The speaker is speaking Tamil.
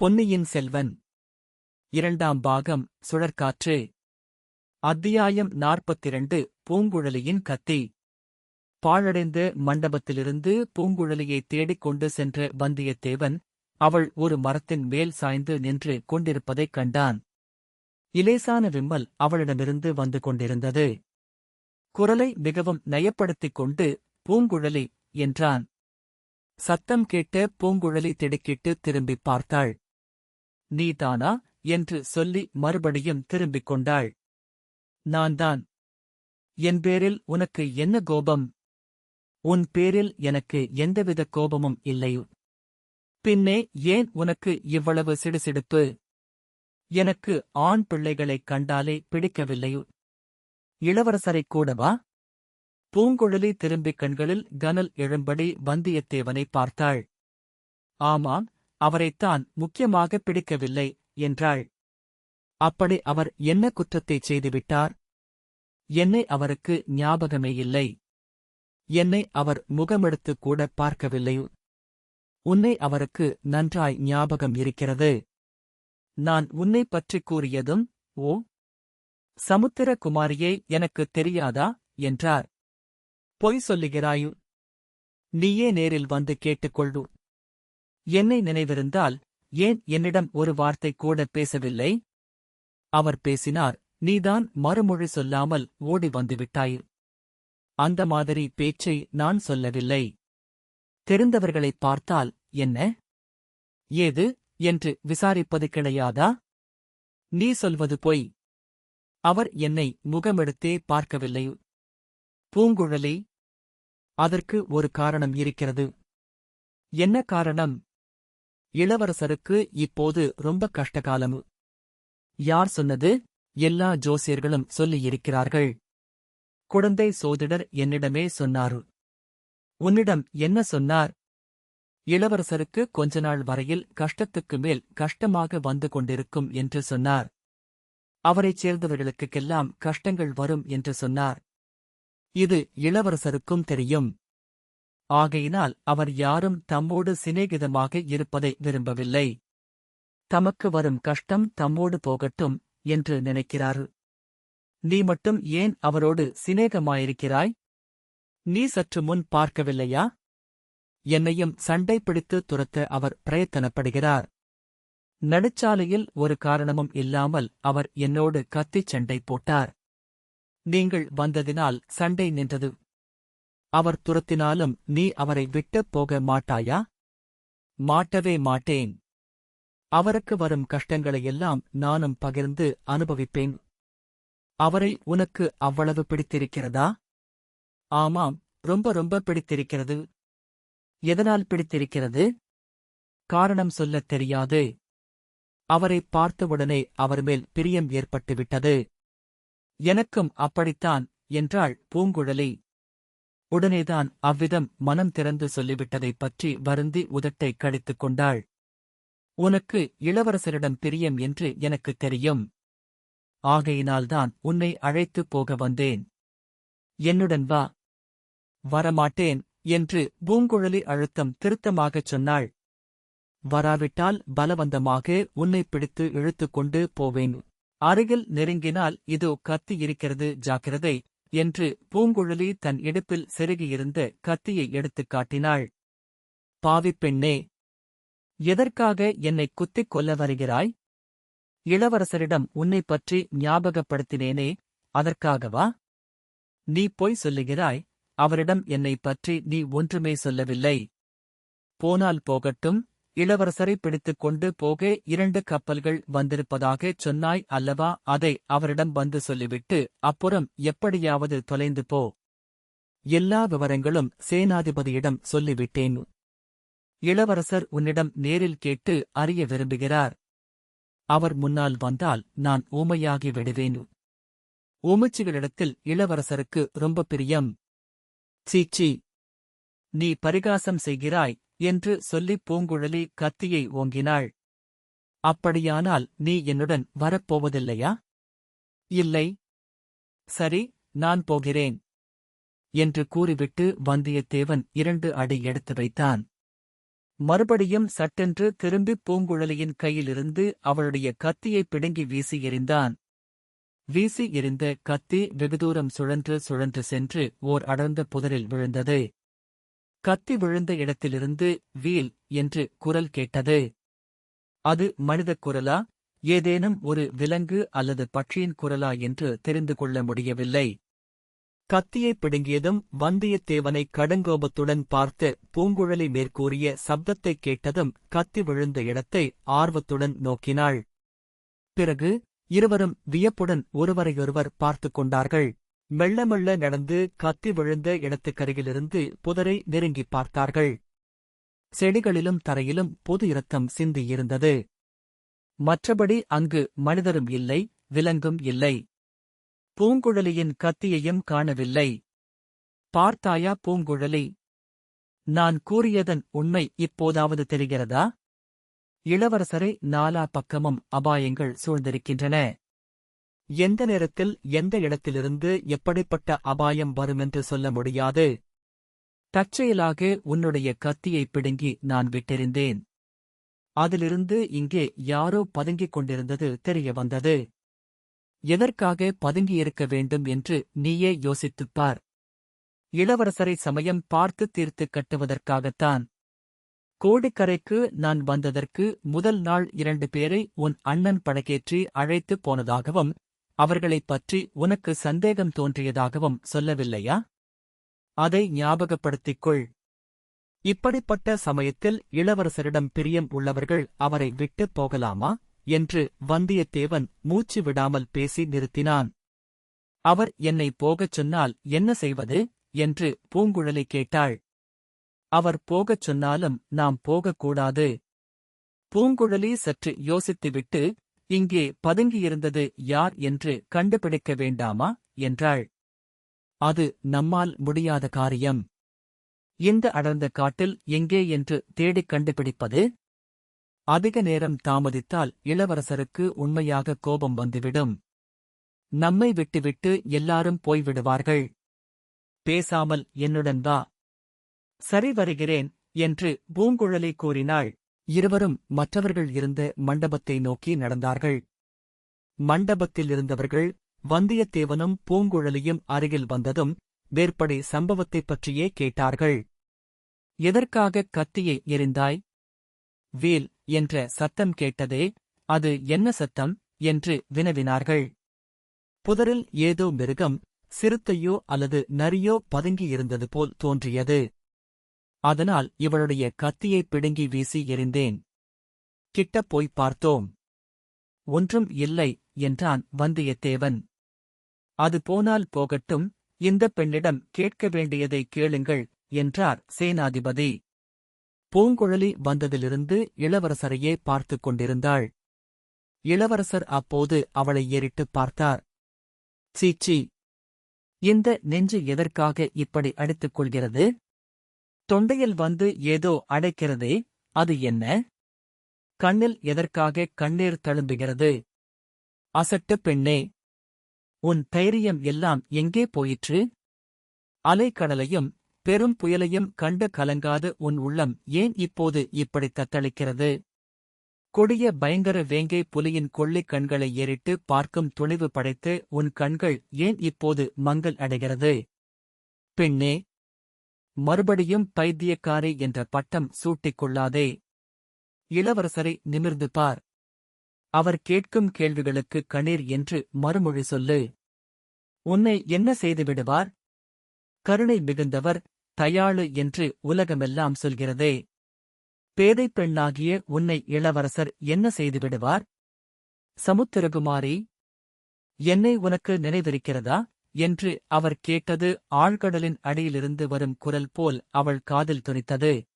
பொன்னியின் செல்வன். இரண்டாம் பாகம் சுழற்காற்று. அத்தியாயம் நாற்பத்திரண்டு பூங்குழலியின் கத்தி. பாழடைந்த மண்டபத்திலிருந்து பூங்குழலியை தேடிக் கொண்டு சென்ற வந்தியத்தேவன் அவள் ஒரு மரத்தின் மேல் சாய்ந்து நின்று கொண்டிருப்பதைக் கண்டான். இலேசான விம்மல் அவளிடமிருந்து வந்து கொண்டிருந்தது. குரலை மிகவும் நயப்படுத்திக் கொண்டு பூங்குழலி என்றான். சத்தம் கேட்ட பூங்குழலி திடுக்கிட்டு திரும்பிப் பார்த்தாள். நீதானா என்று சொல்லி மறுபடியும் திரும்பிக் கொண்டாள். நான்தான் என் பேரில் உனக்கு என்ன கோபம்? உன் பேரில் எனக்கு எந்தவித கோபமும் இல்லை. பின்னே ஏன் உனக்கு இவ்வளவு சிடுசிடுப்பு? எனக்கு ஆண் பிள்ளைகளைக் கண்டாலே பிடிக்கவில்லையோ இளவரசரைக் கூடவா பூங்குழலி திரும்பிக் கண்களில் கனல் எழும்படி வந்தியத்தேவனை பார்த்தாள். ஆமாம் அவரைத்தான் முக்கியமாக பிடிக்கவில்லை என்றாள். அப்படி அவர் என்ன குற்றத்தைச் செய்துவிட்டார்? என்னை அவருக்கு ஞாபகமே இல்லை. என்னை அவர் முகமெடுத்துக் கூட பார்க்கவில்லை. உன்னை அவருக்கு நன்றாய் ஞாபகம் இருக்கிறது. நான் உன்னைப் பற்றிக் கூறியதும் ஓ சமுத்திரகுமாரியே எனக்குத் தெரியாதா? என்றார். பொய் சொல்லுகிறாயு. நீயே நேரில் வந்து கேட்டுக்கொள்ளு என்னை நினைவிருந்தால் ஏன் என்னிடம் ஒரு வார்த்தை கூட பேசவில்லை? அவர் பேசினார் நீதான் மறுமொழி சொல்லாமல் ஓடி வந்துவிட்டாய். அந்த மாதிரி பேச்சை நான் சொல்லவில்லை. தெரிந்தவர்களைப் பார்த்தால் என்ன? ஏது? என்று விசாரிப்பது கிடையாதா? நீ சொல்வது பொய். அவர் என்னை முகமெடுத்தே பார்க்கவில்லை. பூங்குழலி அதற்கு ஒரு காரணம் இருக்கிறது. என்ன காரணம்? இளவரசருக்கு இப்போது ரொம்ப கஷ்டகாலம். யார் சொன்னது? எல்லா ஜோசியர்களும் சொல்லியிருக்கிறார்கள். குழந்தை சோதிடர் என்னிடமே சொன்னாரு. உன்னிடம் என்ன சொன்னார்? இளவரசருக்கு கொஞ்ச நாள் வரையில் கஷ்டத்துக்கு மேல் கஷ்டமாக வந்து கொண்டிருக்கும் என்று சொன்னார். அவரைச் சேர்ந்தவர்களுக்கெல்லாம் கஷ்டங்கள் வரும் என்று சொன்னார். இது இளவரசருக்கும் தெரியும். ஆகையினால் அவர் யாரும் தம்மோடு சிநேகிதமாக இருப்பதை விரும்பவில்லை. தமக்கு வரும் கஷ்டம் தம்மோடு போகட்டும் என்று நினைக்கிறார். நீ மட்டும் ஏன் அவரோடு சிநேகமாயிருக்கிறாய்? நீ சற்று முன் பார்க்கவில்லையா? என்னையும் சண்டை பிடித்து துரத்த அவர் பிரயத்தனப்படுகிறார். நடுச்சாலையில் ஒரு காரணமும் இல்லாமல் அவர் என்னோடு கத்திச் சண்டை போட்டார். நீங்கள் வந்ததினால் சண்டை நின்றது. அவர் துரத்தினாலும் நீ அவரை விட்டுப் போக மாட்டாயா? மாட்டவே மாட்டேன். அவருக்கு வரும் கஷ்டங்களையெல்லாம் நானும் பகிர்ந்து அனுபவிப்பேன். அவரை உனக்கு அவ்வளவு பிடித்திருக்கிறதா? ஆமாம் ரொம்ப ரொம்ப பிடித்திருக்கிறது. எதனால் பிடித்திருக்கிறது? காரணம் சொல்லத் தெரியாது. அவரை பார்த்தவுடனே அவர் மேல் பிரியம் ஏற்பட்டுவிட்டது. எனக்கும் அப்படித்தான் என்றாள் பூங்குழலி. உடனேதான் அவ்விதம் மனம் திறந்து சொல்லிவிட்டதைப் பற்றி வருந்தி உதட்டை கடித்துக் கொண்டாள். உனக்கு இளவரசரிடம் பிரியம் என்று எனக்குத் தெரியும். ஆகையினால்தான் உன்னை அழைத்துப் போக வந்தேன். என்னுடன் வா. வரமாட்டேன் என்று பூங்குழலி அழுத்தம் திருத்தமாகச் சொன்னாள். வராவிட்டால் பலவந்தமாக உன்னை பிடித்து இழுத்துக் கொண்டு போவேன். அருகில் நெருங்கினால் இதோ கத்தி இருக்கிறது. ஜாக்கிரதை. என்று பூங்குழலி தன் இடுப்பில் செருகியிருந்த கத்தியை எடுத்துக் காட்டினாள். பாவிப் பெண்ணே எதற்காக என்னை குத்திக் கொல்ல வருகிறாய்? இளவரசரிடம் உன்னை பற்றி ஞாபகப்படுத்தினேனே அதற்காகவா? நீ பொய் சொல்லுகிறாய் அவரிடம் என்னை பற்றி நீ ஒன்றுமே சொல்லவில்லை. போனால் போகட்டும் இளவரசரை பிடித்துக் கொண்டு போக இரண்டு கப்பல்கள் வந்திருப்பதாகச் சொன்னாய் அல்லவா? அதை அவரிடம் வந்து சொல்லிவிட்டு அப்புறம் எப்படியாவது தொலைந்து போ. எல்லா விவரங்களும் சேனாதிபதியிடம் சொல்லிவிட்டேன். இளவரசர் உன்னிடம் நேரில் கேட்டு அறிய விரும்புகிறார். அவர் முன்னால் வந்தால் நான் ஊமையாகி விடுவேன். ஊமைச்சிகளிடத்தில் இளவரசருக்கு ரொம்ப பிரியம். சீச்சி நீ பரிகாசம் செய்கிறாய் என்று சொல்லிப் பூங்குழலி கத்தியை ஓங்கினாள். அப்படியானால் நீ என்னுடன் வரப்போவதில்லையா? இல்லை. சரி நான் போகிறேன் என்று கூறிவிட்டு வந்தியத்தேவன் இரண்டு அடி எடுத்து வைத்தான். மறுபடியும் சட்டென்று திரும்பிப் பூங்குழலியின் கையிலிருந்து அவளுடைய கத்தியைப் பிடுங்கி வீசி எறிந்தான். வீசி எறிந்த கத்தி வெகுதூரம் சுழன்று சுழன்று சென்று ஓர் அடர்ந்த புதரில் விழுந்தது. கத்தி விழுந்த இடத்திலிருந்து வீல் என்று குரல் கேட்டது. அது மனிதக் குரலா? ஏதேனும் ஒரு விலங்கு அல்லது பட்சியின் குரலா என்று தெரிந்து கொள்ள முடியவில்லை. கத்தியைப் பிடுங்கியதும் வந்தியத்தேவனை கடுங்கோபத்துடன் பார்த்து பூங்குழலி மேற்கூறிய சப்தத்தைக் கேட்டதும் கத்தி விழுந்த இடத்தை ஆர்வத்துடன் நோக்கினாள். பிறகு இருவரும் வியப்புடன் ஒருவரையொருவர் பார்த்துக் கொண்டார்கள். மெல்ல மெல்ல நடந்து கத்தி விழுந்த இடத்துக்கருகிலிருந்து புதரை நெருங்கிப் பார்த்தார்கள். செடிகளிலும் தரையிலும் பொது இரத்தம் சிந்தியிருந்தது மற்றபடி அங்கு மனிதரும் இல்லை விலங்கும் இல்லை. பூங்குழலியின் கத்தியையும் காணவில்லை. பார்த்தாயா பூங்குழலி? நான் கூறியதன் உண்மை இப்போதாவது தெரிகிறதா? இளவரசரை நாலா பக்கமும் அபாயங்கள் சூழ்ந்திருக்கின்றன. எந்த நேரத்தில் எந்த இடத்திலிருந்து எப்படிப்பட்ட அபாயம் வருமென்று சொல்ல முடியாது. தற்செயலாக உன்னுடைய கத்தியைப் பிடுங்கி நான் விட்டெறிந்தேன். அதிலிருந்து இங்கே யாரோ பதுங்கிக் கொண்டிருந்தது தெரிய வந்தது. எதற்காக பதுங்கியிருக்க வேண்டும் என்று நீயே யோசித்துப் பார் இளவரசரை சமயம் பார்த்து தீர்த்து கட்டுவதற்காகத்தான். கோடிக்கரைக்கு நான் வந்ததற்கு முதல் நாள் இரண்டு பேரை உன் அண்ணன் படகேற்றி அழைத்துப் போனதாகவும் அவர்களைப் பற்றி உனக்கு சந்தேகம் தோன்றியதாகவும் சொல்லவில்லையா? அதை ஞாபகப்படுத்திக் கொள் இப்படிப்பட்ட சமயத்தில் இளவரசரிடம் பிரியம் உள்ளவர்கள் அவரை விட்டுப் போகலாமா? என்று வந்தியத்தேவன் மூச்சு விடாமல் பேசி நிறுத்தினான். அவர் என்னை போகச் சொன்னால் என்ன செய்வது? என்று பூங்குழலி கேட்டாள். அவர் போகச் சொன்னாலும் நாம் போகக்கூடாது. பூங்குழலி சற்று யோசித்துவிட்டு இங்கே பதுங்கியிருந்தது யார் என்று கண்டுபிடிக்க வேண்டாமா? என்றாள். அது நம்மால் முடியாத காரியம். இந்த அடர்ந்த காட்டில் எங்கே என்று தேடிக் கண்டுபிடிப்பது? அதிக நேரம் தாமதித்தால் இளவரசருக்கு உண்மையாக கோபம் வந்துவிடும். நம்மை விட்டுவிட்டு எல்லாரும் போய்விடுவார்கள். பேசாமல் என்னுடன் வா. சரி வருகிறேன் என்று பூங்குழலி கூறினாள். இருவரும் மற்றவர்கள் இருந்த மண்டபத்தை நோக்கி நடந்தார்கள். மண்டபத்தில் இருந்தவர்கள் வந்தியத்தேவனும் பூங்குழலியும் அருகில் வந்ததும் வேற்படி சம்பவத்தைப் பற்றியே கேட்டார்கள். எதற்காக கத்தியை எறிந்தாய்? வேல் என்ற சத்தம் கேட்டதே அது என்ன சத்தம்? என்று வினவினார்கள். புதரில் ஏதோ மிருகம் சிறுத்தையோ அல்லது நரியோ பதுங்கியிருந்தது போல் தோன்றியது. அதனால் இவளுடைய கத்தியைப் பிடுங்கி வீசி எறிந்தேன். கிட்டப் போய் பார்த்தோம். ஒன்றும் இல்லை என்றான் வந்தியத்தேவன். அது போனால் போகட்டும் இந்தப் பெண்ணிடம் கேட்க வேண்டியதை கேளுங்கள் என்றார் சேனாதிபதி. பூங்குழலி வந்ததிலிருந்து இளவரசரையே பார்த்துக் கொண்டிருந்தாள். இளவரசர் அப்போது அவளை ஏறிட்டுப் பார்த்தார். சீச்சி இந்த நெஞ்சு எதற்காக இப்படி அடித்துக் கொள்கிறது? தொண்டையில் வந்து ஏதோ அடைக்கிறதே அது என்ன? கண்ணில் எதற்காக கண்ணீர் தழும்புகிறது? அசட்டு பெண்ணே உன் தைரியம் எல்லாம் எங்கே போயிற்று? அலைக்கடலையும் பெரும் புயலையும் கண்டு கலங்காத உன் உள்ளம் ஏன் இப்போது இப்படி தத்தளிக்கிறது? கொடிய பயங்கர வேங்கை புலியின் கொள்ளிக் கண்களை ஏறிட்டு பார்க்கும் துணிவு படைத்து உன் கண்கள் ஏன் இப்போது மங்கள் அடைகிறது? பெண்ணே மறுபடியும் பைத்தியக்காரி என்ற பட்டம் சூட்டிக் கொள்ளாதே இளவரசரை நிமிர்ந்து பார். அவர் கேட்கும் கேள்விகளுக்கு கணீர் என்று மறுமொழி சொல்லு. உன்னை என்ன செய்துவிடுவார் கருணை மிகுந்தவர் தயாளு என்று உலகமெல்லாம் சொல்கிறதே. பேதைப் பெண்ணாகிய உன்னை இளவரசர் என்ன செய்துவிடுவார் சமுத்திரகுமாரி என்னை உனக்கு நினைவிருக்கிறதா? என்று அவர் கேட்டது ஆழ்கடலின் அடியிலிருந்து வரும் குரல் போல் அவள் காதில் துணித்தது.